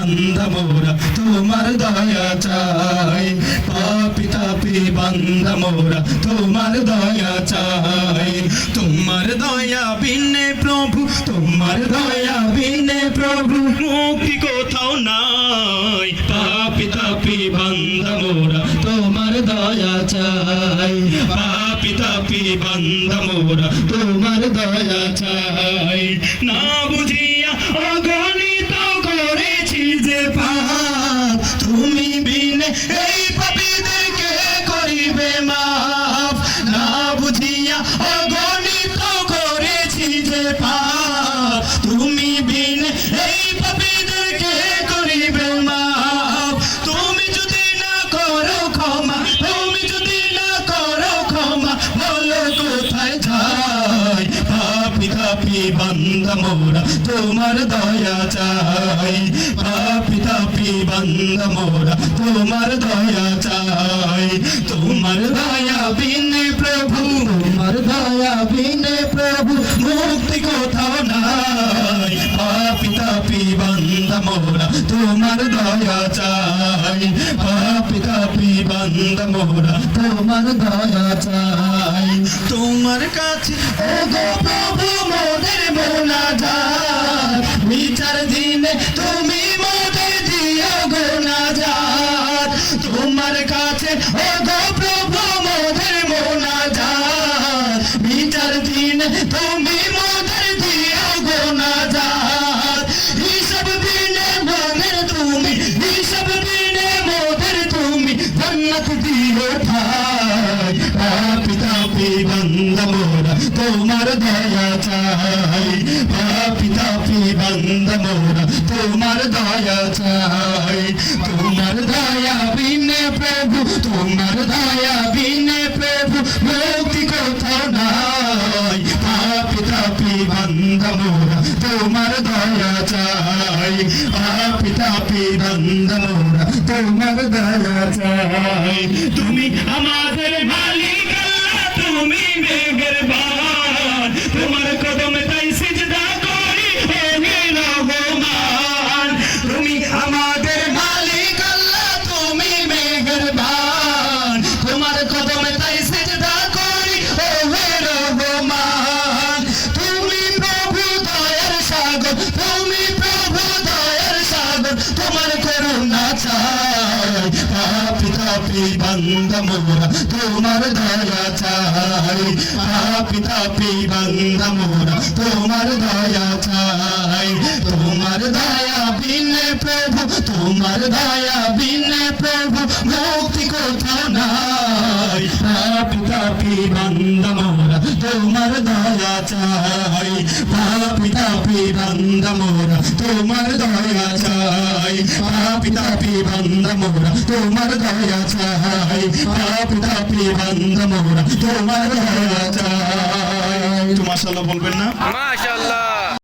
বান্দা মোরা তোমার দয়া চাই। পাপি তাপি বান্দা মোরা তোমার দয়া চাই। তোমার দয়া বিনে প্রভু, তোমার দয়া বিনে প্রভু। মুক্তি কোথাও নাই। পাপি তাপি বান্দা মোরা তোমার দয়া চাই। পাপি তাপি বান্দা মোরা তোমার দয়া চাই। না বুঝিয়া অগণিত এই পাপীদেরকে করিবে মাফ। না বুঝিয়া অগণিত করেছি যে পাপ। তুমি বিনে এই পাপীদেরকে করিবে মাফ। তুমি যদি না করো ক্ষমা, তুমি যদি না করো ক্ষমা, বলো কোথায় যাই পাপি তাপি বান্দা মোরা তোমার দয়া চাই। পাপি তাপি বান্দা মোরা তোমার দয়া চাই। তোমার দয়া বিনে প্রভু, তোমার দয়া বিনে প্রভু, মুক্তি কোথাও নাই। পাপি তাপি মোরা তোমার দয়া চাই। পাপি তাপি মোরা তোমার দয়া চাই। তোমার কাছে তুমি মোদের দিও গো না যাত হিসাব দিনে মোদের তুমি হিসাব দিনে মোদের তুমি, জন্নত দিও ঠাই। পাপি তাপি বন্ধ মোরা তোমার দয়া চাই। পাপি তাপি বন্ধ মোরা তোমার দয়া চাই। তোমার দয়া বিনে প্রভু, তোমার দয়া তাপি বন্ধ মোরা তোমার দয়া চাই। পিতা তাপি বন্ধ মোরা তোমার দয়া চাই। তুমি আমাদের তুমি মেহেরবান পাপি তাপি মোরা তোমার দয়া চাই। পাপি তাপি বন্ধ মোরা তোমার দয়া চাই। তোমার দয়া বিনে প্রভু, তোমার দয়া বিনে প্রভু, মুক্তি কোথাও নাই। পাপি তাপি বন্ধ মোরা তোমার দয়া চাই পাপি তাপি বন্ধ মোরা তোমার দয়া চাই। পাপি তাপি বন্ধ মোরা তোমার দয়া চাই। পাপি তাপি বন্ধ মোরা তোমার দয়া চাই। তো মাশাআল্লাহ বলবেন না? মাশাআল্লাহ।